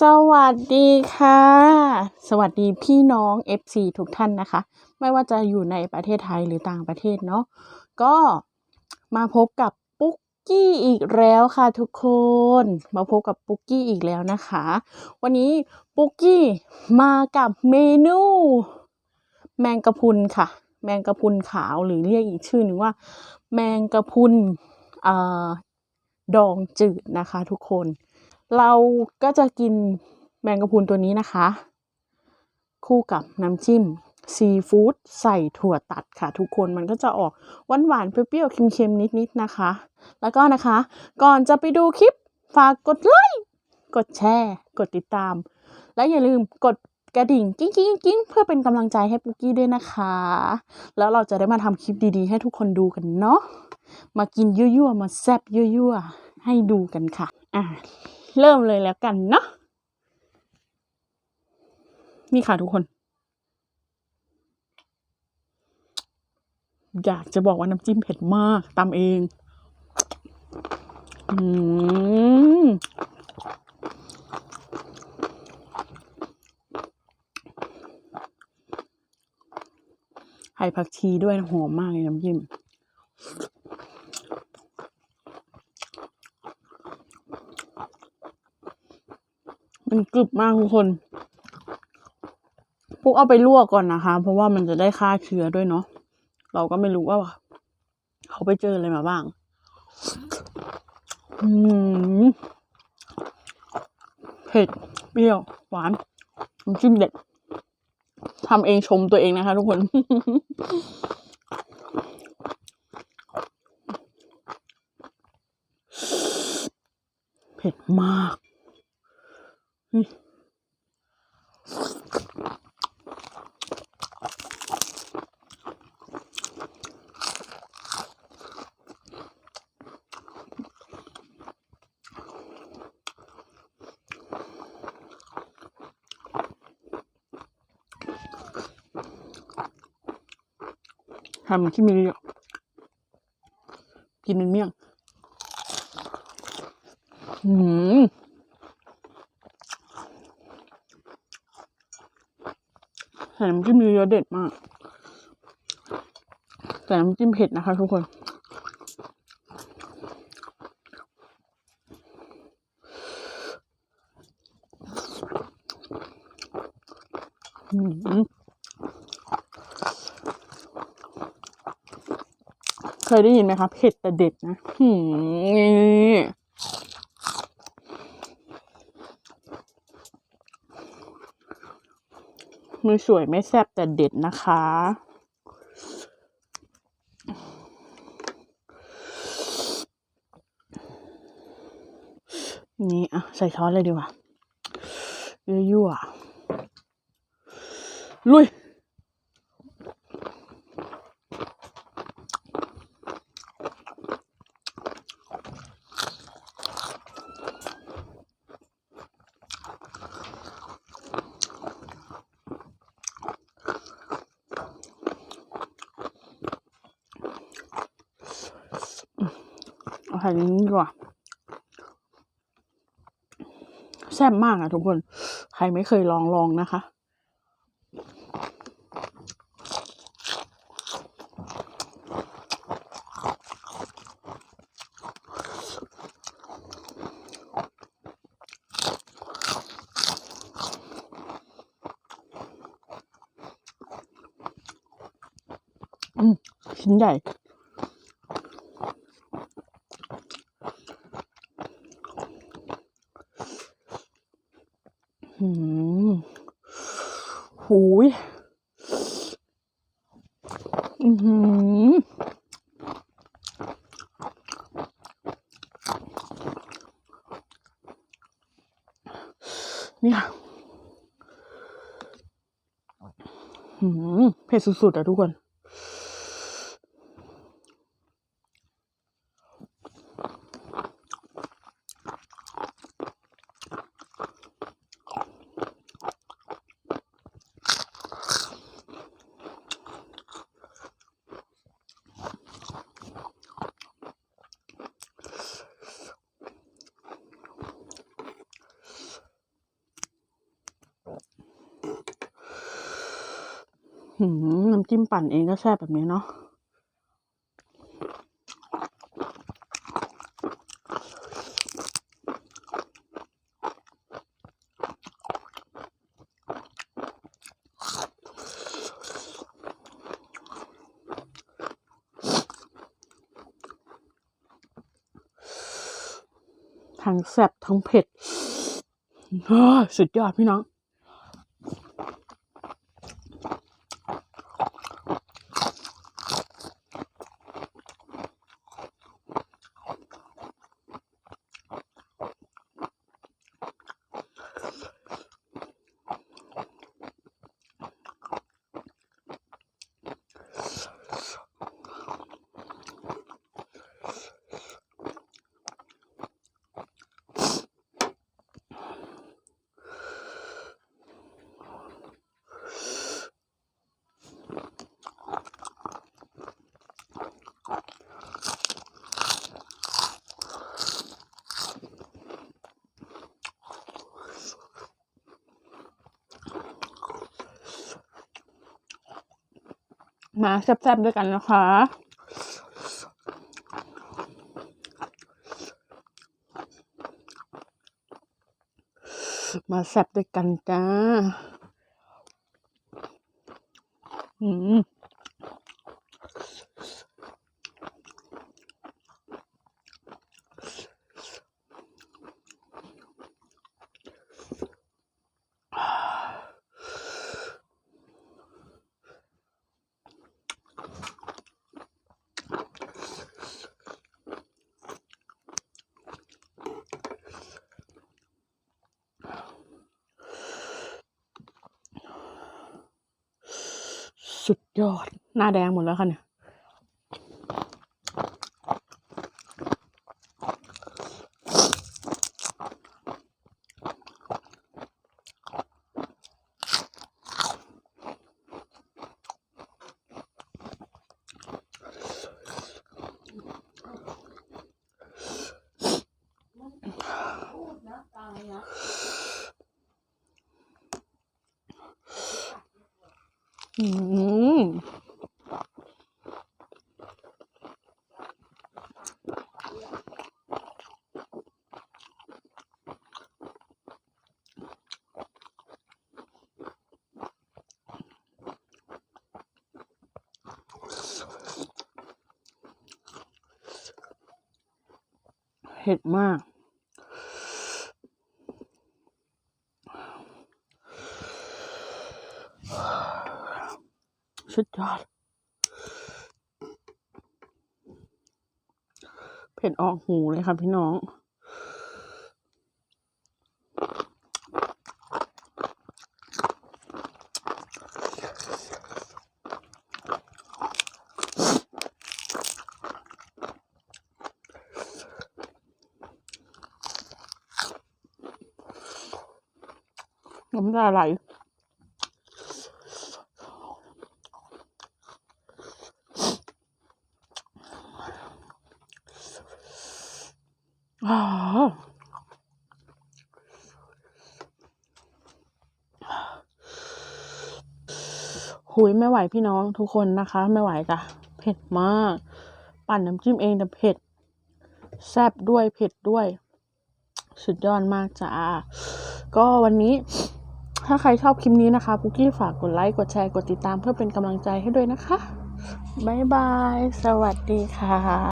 สวัสดีค่ะ สวัสดีพี่น้อง FC ทุกท่านนะคะ ไม่ว่าจะอยู่ในประเทศไทยหรือต่างประเทศเนาะก็มาพบกับปุ๊กกี้อีกแล้วค่ะทุกคน มาพบกับปุ๊กกี้อีกแล้วนะคะ วันนี้ปุ๊กกี้มากับเมนู แมงกะพุนค่ะ แมงกะพุนขาวหรือเรียกอีกชื่อหนึ่งว่า แมงกะพุนอ่อดองจืดนะคะทุกคน เราก็จะกินแมงกะพรุนตัวนี้นะคะ คู่กับน้ำจิ้มซีฟู้ดใส่ถั่วตัดค่ะ ทุกคนมันก็จะออกหวานหวานๆเปรี้ยวๆเค็มๆนิดๆนะคะ แล้วก็นะคะ ก่อนจะไปดูคลิปฝากกดไลค์กดแชร์ กดติดตาม และอย่าลืมกดกระดิ่งกิ้งกิ้งกิ้งเพื่อเป็นกำลังใจให้ปุ๊กกี้ด้วยนะคะ แล้วเราจะได้มาทำคลิปดีๆ ให้ทุกคนดูกันเนาะมากินยั่วๆมาแซบยั่วๆให้ดูกันค่ะอะ เริ่มเลยแล้วกันเนาะนี่ค่ะทุกคน อยากจะบอกว่าน้ำจิ้มเผ็ดมากตำเองอืมไข่ผักชีด้วยหอมมากเลยน้ำจิ้ม มันกรึบมากทุกคนพวกเอาไปลวกก่อนนะคะ เพราะว่ามันจะได้ฆ่าเชื้อด้วยเนาะเราก็ไม่รู้ว่า เขาไปเจออะไรมาบ้าง อืมเผ็ดเปรี้ยว หวานน้ำจิ้มเด็ดทำเองชมตัวเองนะคะ ทุกคนเผ็ดมาก ทำที่มีเยอะกินเป็นเมี่ยง อืม ใส่น้ำจิ้มเยอะเด็ดมาก แต่น้ำจิ้มเผ็ดนะคะทุกคน อืมเคยได้ยินไหมคะเผ็ดแต่เด็ดนะหื มมือสวยไม่แซ่บแต่เด็ดนะคะ นี่อะใส่ช้อนเลยดีกว่ายั่วๆลุย เอาใส่ในนี้ดีกว่าแซ่บมากอะทุกคน ใครไม่เคยลองลองนะคะ อืม ชิ้นใหญ่ อืม หูยอือหือนี่ยเผ็ดสุดๆอะทุกคน น้ำจิ้มปั่นเองก็แซ่บแบบนี้เนาะทั้งแซ่บทั้งเผ็ดสุดยอดพี่น้อง มาแซ่บๆด้วยกันนะคะ มาแซ่บด้วยกันจ้า อืม สุดยอด หน้าแดงหมดแล้วค่ะเนี่ยอืม เผ็ดมาก สุดยอด เผ็ดออกหูเลยค่ะพี่น้อง น้ำตาไหล หุยไม่ไหวพี่น้องทุกคนนะคะ ไม่ไหวจ้ะเผ็ดมาก ปั่นน้ำจิ้มเองแต่เผ็ด แซ่บด้วยเผ็ดด้วย สุดยอดมากจ้าก็วันนี้ถ้าใครชอบคลิปนี้นะคะปุกกี้ฝากกดไลค์กดแชร์กดติดตามเพื่อเป็นกำลังใจให้ด้วยนะคะ บ๊ายบาย สวัสดีค่ะ